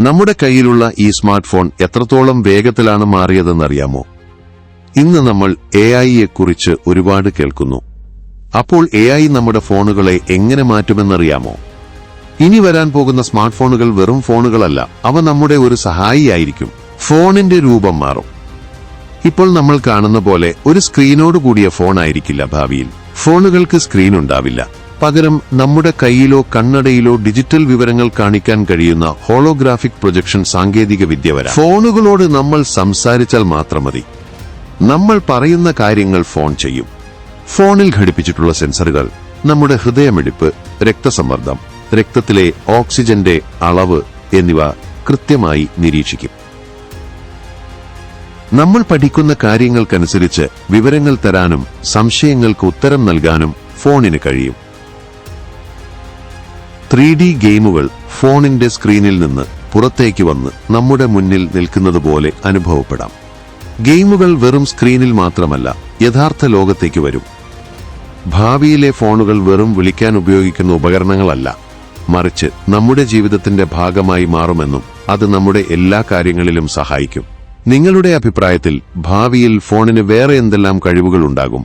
നമ്മുടെ കയ്യിലുള്ള ഈ സ്മാർട്ട് ഫോൺ എത്രത്തോളം വേഗത്തിലാണ് മാറിയതെന്നറിയാമോ? ഇന്ന് നമ്മൾ എ ഐയെക്കുറിച്ച് ഒരുപാട് കേൾക്കുന്നു. അപ്പോൾ എ ഐ നമ്മുടെ ഫോണുകളെ എങ്ങനെ മാറ്റുമെന്നറിയാമോ? ഇനി വരാൻ പോകുന്ന സ്മാർട്ട് ഫോണുകൾ വെറും ഫോണുകളല്ല അവ നമ്മുടെ ഒരു സഹായിയായിരിക്കും. ഫോണിന്റെ രൂപം മാറും. ഇപ്പോൾ നമ്മൾ കാണുന്ന പോലെ ഒരു സ്ക്രീനോട് കൂടിയ ഫോൺ ആയിരിക്കില്ല ഭാവിയിൽ. ഫോണുകൾക്ക് സ്ക്രീൻ ഉണ്ടാവില്ല. പകരം നമ്മുടെ കയ്യിലോ കണ്ണടയിലോ ഡിജിറ്റൽ വിവരങ്ങൾ കാണിക്കാൻ കഴിയുന്ന ഹോളോഗ്രാഫിക് പ്രൊജക്ഷൻ സാങ്കേതിക വിദ്യ വരാം. ഫോണുകളോട് നമ്മൾ സംസാരിച്ചാൽ മാത്രം മതി. നമ്മൾ പറയുന്ന കാര്യങ്ങൾ ഫോൺ ചെയ്യും. ഫോണിൽ ഘടിപ്പിച്ചിട്ടുള്ള സെൻസറുകൾ നമ്മുടെ ഹൃദയമിടിപ്പ് രക്തസമ്മർദ്ദം രക്തത്തിലെ ഓക്സിജന്റെ അളവ് എന്നിവ കൃത്യമായി നിരീക്ഷിക്കും. നമ്മൾ പഠിക്കുന്ന കാര്യങ്ങൾക്കനുസരിച്ച് വിവരങ്ങൾ തരാനും സംശയങ്ങൾക്ക് ഉത്തരം നൽകാനും ഫോണിന് കഴിയും. ത്രീ ഡി ഗെയിമുകൾ ഫോണിന്റെ സ്ക്രീനിൽ നിന്ന് പുറത്തേക്ക് വന്ന് നമ്മുടെ മുന്നിൽ നിൽക്കുന്നത് പോലെ അനുഭവപ്പെടാം. ഗെയിമുകൾ വെറും സ്ക്രീനിൽ മാത്രമല്ല യഥാർത്ഥ ലോകത്തേക്ക് വരും. ഭാവിയിലെ ഫോണുകൾ വെറും വിളിക്കാൻ ഉപയോഗിക്കുന്ന ഉപകരണങ്ങളല്ല മറിച്ച് നമ്മുടെ ജീവിതത്തിന്റെ ഭാഗമായി മാറുമെന്നും അത് നമ്മുടെ എല്ലാ കാര്യങ്ങളിലും സഹായിക്കും. നിങ്ങളുടെ അഭിപ്രായത്തിൽ ഭാവിയിൽ ഫോണിന് വേറെ എന്തെല്ലാം കഴിവുകൾ ഉണ്ടാകും?